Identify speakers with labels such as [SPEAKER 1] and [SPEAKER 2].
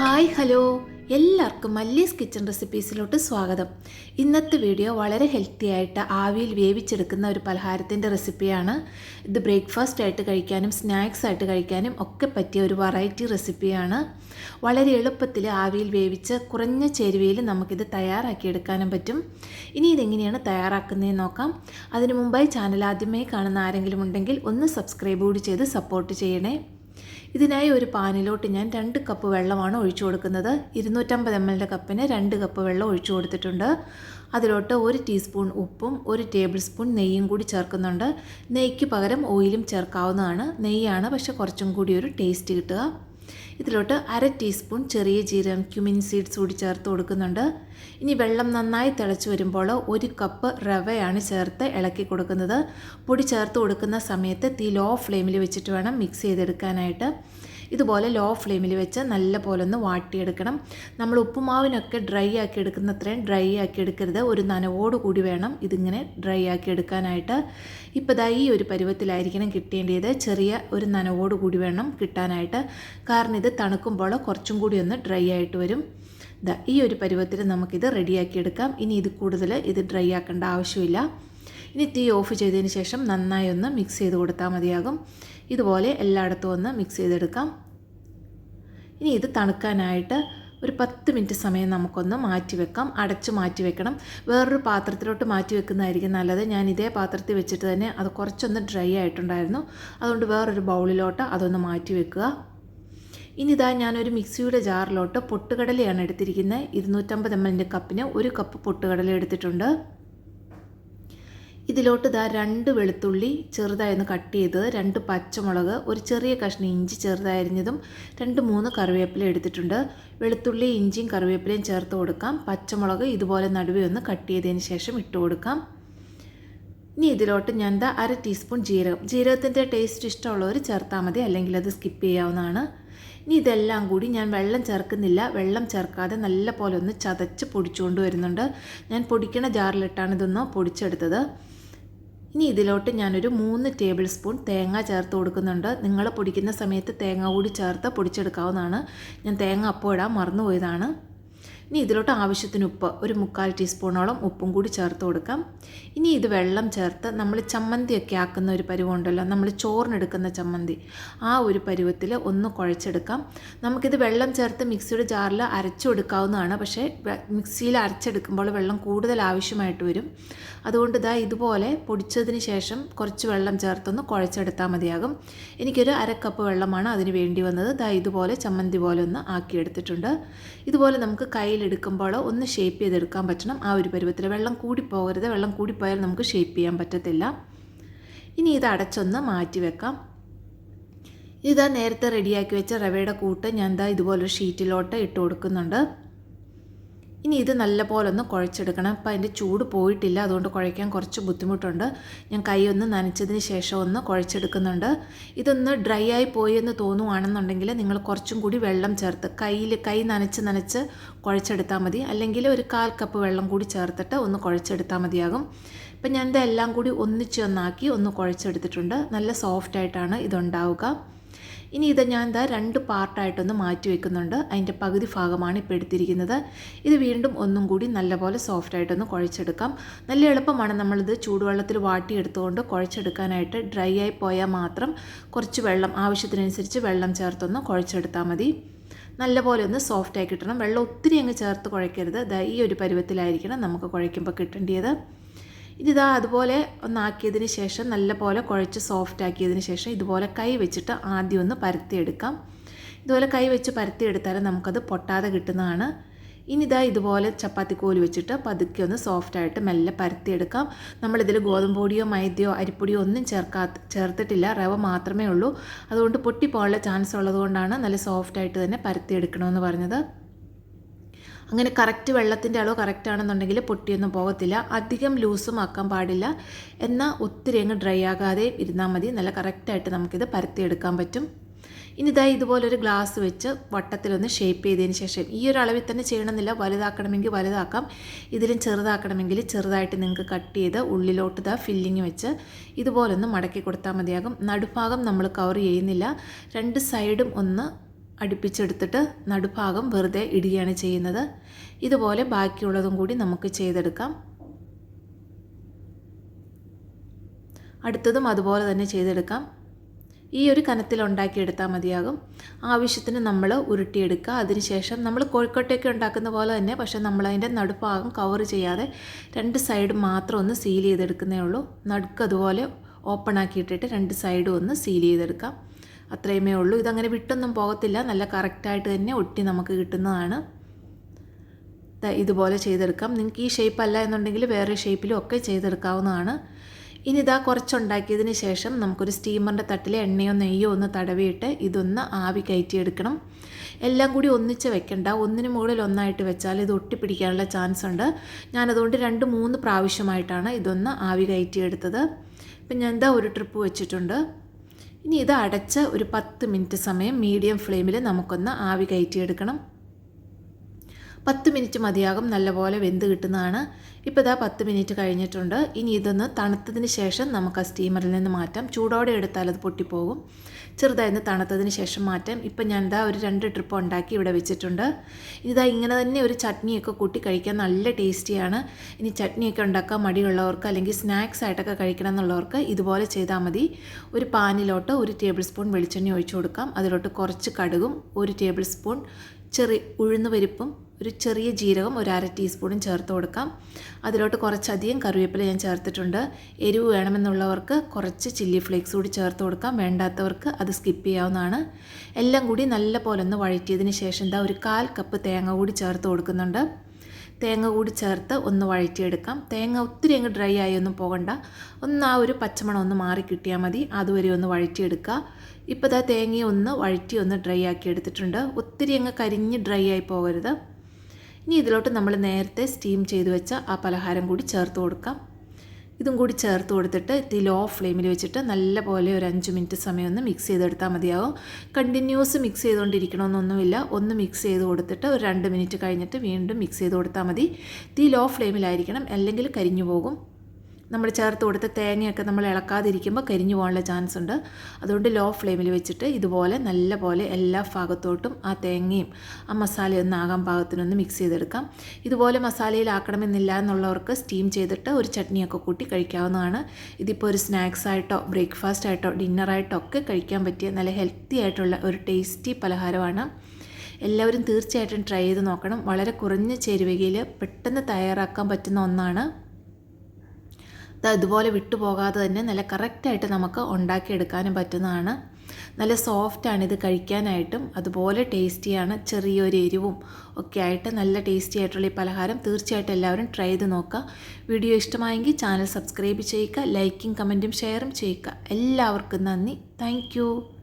[SPEAKER 1] Hi hello. എല്ലാവർക്കും മല്ലീസ് kitchen റെസിപ്പീസിലോട്ട് സ്വാഗതം. ഇന്നത്തെ വീഡിയോ വളരെ ഹെൽത്തി ആയിട്ട് ആവിയിൽ വേവിച്ചെടുക്കുന്ന ഒരു പലഹാരത്തിന്റെ റെസിപ്പിയാണ്. ഇത് ബ്രേക്ക്ഫാസ്റ്റ് ആയിട്ട് കഴിക്കാനും സ്നാക്സ് ആയിട്ട് കഴിക്കാനും ഒക്കെ പറ്റിയ ഒരു വെറൈറ്റി റെസിപ്പിയാണ്. വളരെ എളുപ്പത്തിൽ ആവിയിൽ വേവിച്ച് കുറഞ്ഞ ചേരുവയിൽ നമുക്കിത് തയ്യാറാക്കിയെടുക്കാനും പറ്റും. ഇനി ഇതെങ്ങനെയാണ് തയ്യാറാക്കുന്നതെന്ന് നോക്കാം. അതിനു മുമ്പായി ചാനൽ ആദ്യമായി കാണുന്ന ആരെങ്കിലും ഉണ്ടെങ്കിൽ ഒന്ന് സബ്സ്ക്രൈബ് കൂടി ചെയ്ത് സപ്പോർട്ട് ചെയ്യണേ. ഇതിനായി ഒരു പാനിലോട്ട് ഞാൻ രണ്ട് കപ്പ് വെള്ളമാണ് ഒഴിച്ചു കൊടുക്കുന്നത്. ഇരുന്നൂറ്റമ്പത് എം എല്ലിന്റെ കപ്പിന് രണ്ട് കപ്പ് വെള്ളം ഒഴിച്ചു കൊടുത്തിട്ടുണ്ട്. അതിലോട്ട് ഒരു ടീസ്പൂൺ ഉപ്പും ഒരു ടേബിൾ സ്പൂൺ നെയ്യും കൂടി ചേർക്കുന്നുണ്ട്. നെയ്ക്ക് പകരം ഓയിലും ചേർക്കാവുന്നതാണ്. നെയ്യാണ് പക്ഷെ കുറച്ചും കൂടി ഒരു ടേസ്റ്റ് കിട്ടുക. ഇതിലോട്ട് അര ടീസ്പൂൺ ചെറിയ ജീരകം ക്യുമിൻ സീഡ്സ് കൂടി ചേർത്ത് കൊടുക്കുന്നുണ്ട്. ഇനി വെള്ളം നന്നായി തിളച്ച് വരുമ്പോൾ ഒരു കപ്പ് റവയാണ് ചേർത്ത് ഇളക്കി കൊടുക്കുന്നത്. പൊടി ചേർത്ത് കൊടുക്കുന്ന സമയത്ത് തീ ലോ ഫ്ലെയിമിൽ വെച്ചിട്ട് വേണം മിക്സ് ചെയ്തെടുക്കാനായിട്ട്. ഇതുപോലെ ലോ ഫ്ലെയിമിൽ വെച്ച് നല്ല പോലെ ഒന്ന് വാട്ടിയെടുക്കണം. നമ്മൾ ഉപ്പുമാവിനൊക്കെ ഡ്രൈ ആക്കി എടുക്കുന്ന അത്രയും ഡ്രൈ ആക്കി എടുക്കരുത്. ഒരു നനവോട് കൂടി വേണം ഇതിങ്ങനെ ഡ്രൈ ആക്കി എടുക്കാനായിട്ട്. ഇപ്പോൾ ഇതാ ഈ ഒരു പരുവത്തിലായിരിക്കണം കിട്ടേണ്ടത് ചെറിയ ഒരു നനവോട് കൂടി വേണം കിട്ടാനായിട്ട്. കാരണം ഇത് തണുക്കുമ്പോൾ കുറച്ചും കൂടി ഒന്ന് ഡ്രൈ ആയിട്ട് വരും. ഈ ഒരു പരുവത്തിൽ നമുക്കിത് റെഡിയാക്കി എടുക്കാം. ഇനി ഇത് കൂടുതൽ ഇത് ഡ്രൈ ആക്കേണ്ട ആവശ്യമില്ല. ഇനി തീ ഓഫ് ചെയ്തതിന് ശേഷം നന്നായി ഒന്ന് മിക്സ് ചെയ്ത് കൊടുത്താൽ മതിയാകും. ഇതുപോലെ എല്ലായിടത്തും ഒന്ന് മിക്സ് ചെയ്തെടുക്കാം. ഇനി ഇത് തണുക്കാനായിട്ട് ഒരു പത്ത് മിനിറ്റ് സമയം നമുക്കൊന്ന് മാറ്റി വെക്കാം. അടച്ച് മാറ്റി വെക്കണം. വേറൊരു പാത്രത്തിലോട്ട് മാറ്റി വെക്കുന്നതായിരിക്കും നല്ലത്. ഞാൻ ഇതേ പാത്രത്തിൽ വെച്ചിട്ട് തന്നെ അത് കുറച്ചൊന്ന് ഡ്രൈ ആയിട്ടുണ്ടായിരുന്നു. അതുകൊണ്ട് വേറൊരു ബൗളിലോട്ട് അതൊന്ന് മാറ്റി വെക്കുക. ഇനി ഇതാ ഞാനൊരു മിക്സിയുടെ ജാറിലോട്ട് പൊട്ടുകടലയാണ് എടുത്തിരിക്കുന്നത്. ഇരുന്നൂറ്റമ്പത് എം എല്ലിന്റെ കപ്പിന് ഒരു കപ്പ് പൊട്ടുകടല എടുത്തിട്ടുണ്ട്. ഇതിലോട്ട് ഇതാ രണ്ട് വെളുത്തുള്ളി ചെറുതായി ഒന്ന് കട്ട് ചെയ്തത് രണ്ട് പച്ചമുളക് ഒരു ചെറിയ കഷ്ണം ഇഞ്ചി ചെറുതായിരിഞ്ഞതും രണ്ട് മൂന്ന് കറിവേപ്പില എടുത്തിട്ടുണ്ട്. വെളുത്തുള്ളി ഇഞ്ചിയും കറിവേപ്പിലയും ചേർത്ത് കൊടുക്കാം. പച്ചമുളക് ഇതുപോലെ നടുവേ ഒന്ന് കട്ട് ചെയ്തതിന് ശേഷം ഇട്ട് കൊടുക്കാം. ഇനി ഇതിലോട്ട് ഞാൻ എന്താ അര ടീസ്പൂൺ ജീരകം. ജീരകത്തിന്റെ ടേസ്റ്റ് ഇഷ്ടമുള്ളവർ ചേർത്താൽ മതി അല്ലെങ്കിൽ അത് സ്കിപ്പ് ചെയ്യാവുന്നതാണ്. ഇനി ഇതെല്ലാം കൂടി ഞാൻ വെള്ളം ചേർക്കുന്നില്ല. വെള്ളം ചേർക്കാതെ നല്ല പോലെ ഒന്ന് ചതച്ച് പൊടിച്ചുകൊണ്ട് വരുന്നുണ്ട്. ഞാൻ പൊടിക്കണ ജാറിലിട്ടാണ് ഇതൊന്ന് പൊടിച്ചെടുത്തത്. ഇനി ഇതിലോട്ട് ഞാനൊരു മൂന്ന് ടേബിൾ സ്പൂൺ തേങ്ങ ചേർത്ത് കൊടുക്കുന്നുണ്ട്. നിങ്ങൾ പൊടിക്കുന്ന സമയത്ത് തേങ്ങ കൂടി ചേർത്ത് പൊടിച്ചെടുക്കാവുന്നതാണ്. ഞാൻ തേങ്ങ അപ്പോൾ ഇടാൻ മറന്നുപോയതാണ്. ഇനി ഇതിലോട്ട് ആവശ്യത്തിന് ഉപ്പ് ഒരു മുക്കാൽ ടീസ്പൂണോളം ഉപ്പും കൂടി ചേർത്ത് കൊടുക്കാം. ഇനി ഇത് വെള്ളം ചേർത്ത് നമ്മൾ ചമ്മന്തിയൊക്കെ ആക്കുന്ന ഒരു പരുവുണ്ടല്ലോ നമ്മൾ ചോറിനെടുക്കുന്ന ചമ്മന്തി ആ ഒരു പരുവത്തിൽ ഒന്ന് കുഴച്ചെടുക്കാം. നമുക്കിത് വെള്ളം ചേർത്ത് മിക്സിയുടെ ജാറിൽ അരച്ചെടുക്കാവുന്നതാണ് പക്ഷേ മിക്സിയിൽ അരച്ചെടുക്കുമ്പോൾ വെള്ളം കൂടുതൽ ആവശ്യമായിട്ട് വരും. അതുകൊണ്ട് ഇതാ ഇതുപോലെ പൊടിച്ചതിന് ശേഷം കുറച്ച് വെള്ളം ചേർത്തൊന്ന് കുഴച്ചെടുത്താൽ മതിയാകും. എനിക്കൊരു അര കപ്പ് വെള്ളമാണ് അതിന് വേണ്ടി വന്നത്. ദാ ഇതുപോലെ ചമ്മന്തി പോലെ ഒന്ന് ആക്കിയെടുത്തിട്ടുണ്ട്. ഇതുപോലെ നമുക്ക് കയ്യിലെടുക്കുമ്പോൾ ഒന്ന് ഷേപ്പ് ചെയ്തെടുക്കാൻ പറ്റണം. ആ ഒരു പരുവത്തിൽ വെള്ളം കൂടിപ്പോകരുത് വെള്ളം കൂടിപ്പോയാൽ നമുക്ക് ഷേപ്പ് ചെയ്യാൻ പറ്റത്തില്ല. ഇനി ഇത് അടച്ചൊന്ന് മാറ്റി വെക്കാം. ഇതാ നേരത്തെ റെഡിയാക്കി വെച്ച റവയുടെ കൂട്ട് ഞാൻ ദാ ഇതുപോലൊരു ഷീറ്റിലോട്ട് ഇട്ട് കൊടുക്കുന്നുണ്ട്. ഇനി ഇത് നല്ലപോലെ ഒന്ന് കുഴച്ചെടുക്കണം. അപ്പോൾ അതിന്റെ ചൂട് പോയിട്ടില്ല. അതുകൊണ്ട് കുഴയ്ക്കാൻ കുറച്ച് ബുദ്ധിമുട്ടുണ്ട്. ഞാൻ കൈ ഒന്ന് നനച്ചതിന് ശേഷം ഒന്ന് കുഴച്ചെടുക്കുന്നുണ്ട്. ഇതൊന്ന് ഡ്രൈ ആയി പോയി എന്ന് തോന്നുവാണെന്നുണ്ടെങ്കിൽ നിങ്ങൾ കുറച്ചും കൂടി വെള്ളം ചേർത്ത് കയ്യിൽ കൈ നനച്ച് നനച്ച് കുഴച്ചെടുത്താൽ മതി. അല്ലെങ്കിൽ ഒരു കാൽ കപ്പ് വെള്ളം കൂടി ചേർത്തിട്ട് ഒന്ന് കുഴച്ചെടുത്താൽ മതിയാകും. ഇപ്പം ഞാൻ ഇതെല്ലാം കൂടി ഒന്നിച്ച് ഒന്നാക്കി ഒന്ന് കുഴച്ചെടുത്തിട്ടുണ്ട്. നല്ല സോഫ്റ്റായിട്ടാണ് ഇതുണ്ടാവുക. ഇനി ഇത് ഞാൻ എന്താ രണ്ട് പാർട്ടായിട്ടൊന്ന് മാറ്റി വെക്കുന്നുണ്ട്. അതിന്റെ പകുതി ഭാഗമാണ് ഇപ്പോൾ എടുത്തിരിക്കുന്നത്. ഇത് വീണ്ടും ഒന്നും കൂടി നല്ലപോലെ സോഫ്റ്റായിട്ടൊന്ന് കുഴച്ചെടുക്കാം. നല്ല എളുപ്പമാണ് നമ്മളിത് ചൂടുവെള്ളത്തിൽ വാട്ടിയെടുത്തുകൊണ്ട് കുഴച്ചെടുക്കാനായിട്ട് ഡ്രൈ ആയി പോയാൽ മാത്രം കുറച്ച് വെള്ളം ആവശ്യത്തിനനുസരിച്ച് വെള്ളം ചേർത്തൊന്ന് കുഴച്ചെടുത്താൽ മതി. നല്ലപോലെ ഒന്ന് സോഫ്റ്റായി കിട്ടണം. വെള്ളം ഒത്തിരി അങ്ങ് ചേർത്ത് കുഴക്കരുത്. ഈ ഒരു പരുവത്തിലായിരിക്കണം നമുക്ക് കുഴയ്ക്കുമ്പോൾ കിട്ടേണ്ടത് ഇനിതാ അതുപോലെ ഒന്നാക്കിയതിന് ശേഷം നല്ല പോലെ കുഴച്ച് സോഫ്റ്റ് ആക്കിയതിന് ശേഷം ഇതുപോലെ കൈ വെച്ചിട്ട് ആദ്യം ഒന്ന് പരത്തിയെടുക്കാം ഇതുപോലെ കൈ വെച്ച് പരത്തിയെടുത്താൽ നമുക്കത് പൊട്ടാതെ കിട്ടുന്നതാണ്. ഇനി ഇതാ ഇതുപോലെ ചപ്പാത്തി കോൽ വെച്ചിട്ട് പതുക്കെ ഒന്ന് സോഫ്റ്റായിട്ട് മെല്ലെ പരത്തിയെടുക്കാം നമ്മളിതിൽ ഗോതമ്പ് പൊടിയോ മൈദയോ അരിപ്പൊടിയോ ഒന്നും ചേർക്കാ ചേർത്തിട്ടില്ല. റവ മാത്രമേ ഉള്ളൂ. അതുകൊണ്ട് പൊട്ടിപ്പോകാനുള്ള ചാൻസ് ഉള്ളതുകൊണ്ടാണ് നല്ല സോഫ്റ്റായിട്ട് തന്നെ പരത്തിയെടുക്കണമെന്ന് പറഞ്ഞത്. അങ്ങനെ കറക്റ്റ് വെള്ളത്തിന്റെ അളവ് കറക്റ്റ് ആണെന്നുണ്ടെങ്കിൽ പൊട്ടിയൊന്നും പോകത്തില്ല. അധികം ലൂസും ആക്കാൻ പാടില്ല. എന്നാൽ ഒത്തിരി അങ്ങ് ഡ്രൈ ആകാതെ ഇരുന്നാൽ മതി. നല്ല കറക്റ്റായിട്ട് നമുക്കിത് പരത്തിയെടുക്കാൻ പറ്റും. ഇനി ഇതായി ഇതുപോലൊരു ഗ്ലാസ് വെച്ച് വട്ടത്തിലൊന്ന് ഷേപ്പ് ചെയ്തതിന് ശേഷം ഈ ഒരു അളവിൽ തന്നെ ചെയ്യണമെന്നില്ല. വലുതാക്കണമെങ്കിൽ വലുതാക്കാം. ഇതിലും ചെറുതാക്കണമെങ്കിൽ ചെറുതായിട്ട് നിങ്ങൾക്ക് കട്ട് ചെയ്ത് ഉള്ളിലോട്ട് ഇതാ ഫില്ലിങ് വെച്ച് ഇതുപോലൊന്ന് മടക്കി കൊടുത്താൽ മതിയാകും. നടുഭാഗം നമ്മൾ കവർ ചെയ്യുന്നില്ല. രണ്ട് സൈഡും ഒന്ന് അടുപ്പിച്ചെടുത്തിട്ട് നടുഭാഗം വെറുതെ ഇടുകയാണ് ചെയ്യുന്നത്. ഇതുപോലെ ബാക്കിയുള്ളതും കൂടി നമുക്ക് ചെയ്തെടുക്കാം. അടുത്തതും അതുപോലെ തന്നെ ചെയ്തെടുക്കാം. ഈ ഒരു കനത്തിൽ ഉണ്ടാക്കിയെടുത്താൽ മതിയാകും. ആവശ്യത്തിന് നമ്മൾ ഉരുട്ടിയെടുക്കുക. അതിനുശേഷം നമ്മൾ കോഴിക്കോട്ടയൊക്കെ ഉണ്ടാക്കുന്ന പോലെ തന്നെ പക്ഷേ നമ്മളതിന്റെ നടുഭാഗം കവർ ചെയ്യാതെ രണ്ട് സൈഡ് മാത്രം ഒന്ന് സീൽ ചെയ്തെടുക്കുന്നേ ഉള്ളൂ. നടുക്ക് അതുപോലെ ഓപ്പൺ ആക്കിയിട്ടിട്ട് രണ്ട് സൈഡും ഒന്ന് സീൽ ചെയ്തെടുക്കാം. അത്രയുമേ ഉള്ളൂ. ഇതങ്ങനെ വിട്ടൊന്നും പോകത്തില്ല. നല്ല കറക്റ്റായിട്ട് തന്നെ ഒട്ടി നമുക്ക് കിട്ടുന്നതാണ്. ഇതുപോലെ ചെയ്തെടുക്കാം. നിങ്ങൾക്ക് ഈ ഷേപ്പ് അല്ല എന്നുണ്ടെങ്കിൽ വേറെ ഷേപ്പിലും ഒക്കെ ചെയ്തെടുക്കാവുന്നതാണ്. ഇനി ഇതാ കുറച്ചുണ്ടാക്കിയതിന് ശേഷം നമുക്കൊരു സ്റ്റീമറിന്റെ തട്ടിൽ എണ്ണയോ നെയ്യോ ഒന്ന് തടവിയിട്ട് ഇതൊന്ന് ആവി കയറ്റിയെടുക്കണം. എല്ലാം കൂടി ഒന്നിച്ച് വെക്കണ്ട. ഒന്നിന് മുകളിൽ ഒന്നായിട്ട് വെച്ചാൽ ഇത് ഒട്ടിപ്പിടിക്കാനുള്ള ചാൻസ് ഉണ്ട്. ഞാനതുകൊണ്ട് രണ്ട് മൂന്ന് പ്രാവശ്യമായിട്ടാണ് ഇതൊന്ന് ആവി കയറ്റിയെടുത്തത്. ഇപ്പം ഞാൻ എന്താ ഒരു ട്രിപ്പ് വെച്ചിട്ടുണ്ട്. ഇനി ഇത് അടച്ച ഒരു പത്ത് മിനിറ്റ് സമയം മീഡിയം ഫ്ലെയിമിൽ നമുക്കൊന്ന് ആവി കയറ്റിയെടുക്കണം. പത്ത് മിനിറ്റ് മതിയാകും നല്ലപോലെ വെന്ത് കിട്ടുന്നതാണ്. ഇപ്പോൾ ഇതാ പത്ത് മിനിറ്റ് കഴിഞ്ഞിട്ടുണ്ട്. ഇനി ഇതൊന്ന് തണുത്തതിന് ശേഷം നമുക്ക് ആ സ്റ്റീമറിൽ നിന്ന് മാറ്റാം. ചൂടോടെ എടുത്താൽ അത് പൊട്ടിപ്പോകും. ചെറുതായിരുന്നു തണുത്തതിന് ശേഷം മാറ്റാം. ഇപ്പം ഞാൻ ഇതാ ഒരു രണ്ട് ട്രിപ്പ് ഉണ്ടാക്കി ഇവിടെ വെച്ചിട്ടുണ്ട്. ഇതാ ഇങ്ങനെ തന്നെ ഒരു ചട്നിയൊക്കെ കൂട്ടി കഴിക്കാൻ നല്ല ടേസ്റ്റിയാണ്. ഇനി ചട്നിയൊക്കെ ഉണ്ടാക്കാൻ മടിയുള്ളവർക്ക് അല്ലെങ്കിൽ സ്നാക്സ് ആയിട്ടൊക്കെ കഴിക്കണം എന്നുള്ളവർക്ക് ഇതുപോലെ ചെയ്താൽ മതി. ഒരു പാനിലോട്ട് ഒരു ടേബിൾ സ്പൂൺ വെളിച്ചെണ്ണ ഒഴിച്ചു കൊടുക്കാം. അതിലോട്ട് കുറച്ച് കടുകും ഒരു ടേബിൾ സ്പൂൺ ചെറിയ ഉഴുന്ന് പരിപ്പും ഒരു ചെറിയ ജീരകം ഒരു അര ടീസ്പൂണും ചേർത്ത് കൊടുക്കാം. അതിലോട്ട് കുറച്ചധികം കറിവേപ്പില ഞാൻ ചേർത്തിട്ടുണ്ട്. എരിവ് വേണമെന്നുള്ളവർക്ക് കുറച്ച് ചില്ലി ഫ്ലേക്സ് കൂടി ചേർത്ത് കൊടുക്കാം. വേണ്ടാത്തവർക്ക് അത് സ്കിപ്പ് ചെയ്യാവുന്നതാണ്. എല്ലാം കൂടി നല്ല പോലെ ഒന്ന് വഴറ്റിയതിന് ശേഷം എന്താ ഒരു കാൽ കപ്പ് തേങ്ങ കൂടി ചേർത്ത് കൊടുക്കുന്നുണ്ട്. തേങ്ങ കൂടി ചേർത്ത് ഒന്ന് വഴറ്റിയെടുക്കാം. തേങ്ങ ഒത്തിരി അങ്ങ് ഡ്രൈ ആയി ഒന്നും പോകണ്ട. ഒന്ന് ആ ഒരു പച്ചമണം ഒന്ന് മാറി കിട്ടിയാൽ മതി. അതുവരെ ഒന്ന് വഴറ്റിയെടുക്കുക. ഇപ്പോൾ ഇതാ തേങ്ങയെ ഒന്ന് വഴറ്റി ഒന്ന് ഡ്രൈ ആക്കി എടുത്തിട്ടുണ്ട്. ഒത്തിരി അങ്ങ് കരിഞ്ഞ് ഡ്രൈ ആയി പോകരുത്. ഇനി ഇതിലോട്ട് നമ്മൾ നേരത്തെ സ്റ്റീം ചെയ്ത് വെച്ച ആ പലഹാരം കൂടി ചേർത്ത് കൊടുക്കാം. ഇതും കൂടി ചേർത്ത് കൊടുത്തിട്ട് ഇത് ലോ ഫ്ലെയിമിൽ വെച്ചിട്ട് നല്ല പോലെ ഒരു അഞ്ച് മിനിറ്റ് സമയം ഒന്ന് മിക്സ് ചെയ്തെടുത്താൽ മതിയാവും. കണ്ടിന്യൂസ് മിക്സ് ചെയ്തുകൊണ്ടിരിക്കണമെന്നൊന്നുമില്ല. ഒന്ന് മിക്സ് ചെയ്ത് കൊടുത്തിട്ട് ഒരു രണ്ട് മിനിറ്റ് കഴിഞ്ഞിട്ട് വീണ്ടും മിക്സ് ചെയ്ത് കൊടുത്താൽ മതി. തീ ലോ ഫ്ലെയിമിലായിരിക്കണം അല്ലെങ്കിൽ കരിഞ്ഞു പോകും. നമ്മൾ ചേർത്ത് കൊടുത്ത തേങ്ങയൊക്കെ നമ്മൾ ഇളക്കാതിരിക്കുമ്പോൾ കരിഞ്ഞു പോകാനുള്ള ചാൻസ് ഉണ്ട്. അതുകൊണ്ട് ലോ ഫ്ലെയിമിൽ വെച്ചിട്ട് ഇതുപോലെ നല്ല പോലെ എല്ലാ ഭാഗത്തോട്ടും ആ തേങ്ങയും ആ മസാലയൊന്നും ആകാൻ പാകത്തിനൊന്ന് മിക്സ് ചെയ്തെടുക്കാം. ഇതുപോലെ മസാലയിലാക്കണമെന്നില്ല എന്നുള്ളവർക്ക് സ്റ്റീം ചെയ്തിട്ട് ഒരു ചട്നിയൊക്കെ കൂട്ടി കഴിക്കാവുന്നതാണ്. ഇതിപ്പോൾ ഒരു സ്നാക്സ് ആയിട്ടോ ബ്രേക്ക്ഫാസ്റ്റ് ആയിട്ടോ ഡിന്നറായിട്ടോ ഒക്കെ കഴിക്കാൻ പറ്റിയ നല്ല ഹെൽത്തി ആയിട്ടുള്ള ഒരു ടേസ്റ്റി പലഹാരമാണ്. എല്ലാവരും തീർച്ചയായിട്ടും ട്രൈ ചെയ്ത് നോക്കണം. വളരെ കുറഞ്ഞ ചേരുവകയിൽ പെട്ടെന്ന് തയ്യാറാക്കാൻ പറ്റുന്ന ഒന്നാണ്. ഇതുപോലെ വിട്ടുപോകാതെ തന്നെ നല്ല കറക്റ്റായിട്ട് നമുക്ക് ഉണ്ടാക്കിയെടുക്കാനും പറ്റുന്നതാണ്. നല്ല സോഫ്റ്റാണ് ഇത് കഴിക്കാനായിട്ടും അതുപോലെ ടേസ്റ്റിയാണ്. ചെറിയൊരു എരിവും ഒക്കെ ആയിട്ട് നല്ല ടേസ്റ്റി ആയിട്ടുള്ള ഈ പലഹാരം തീർച്ചയായിട്ടും എല്ലാവരും ട്രൈ ചെയ്ത് നോക്കുക. വീഡിയോ ഇഷ്ടമായെങ്കിൽ ചാനൽ സബ്സ്ക്രൈബ് ചെയ്യുക ലൈക്കും കമന്റും ഷെയറും ചെയ്യുക. എല്ലാവർക്കും നന്ദി. താങ്ക്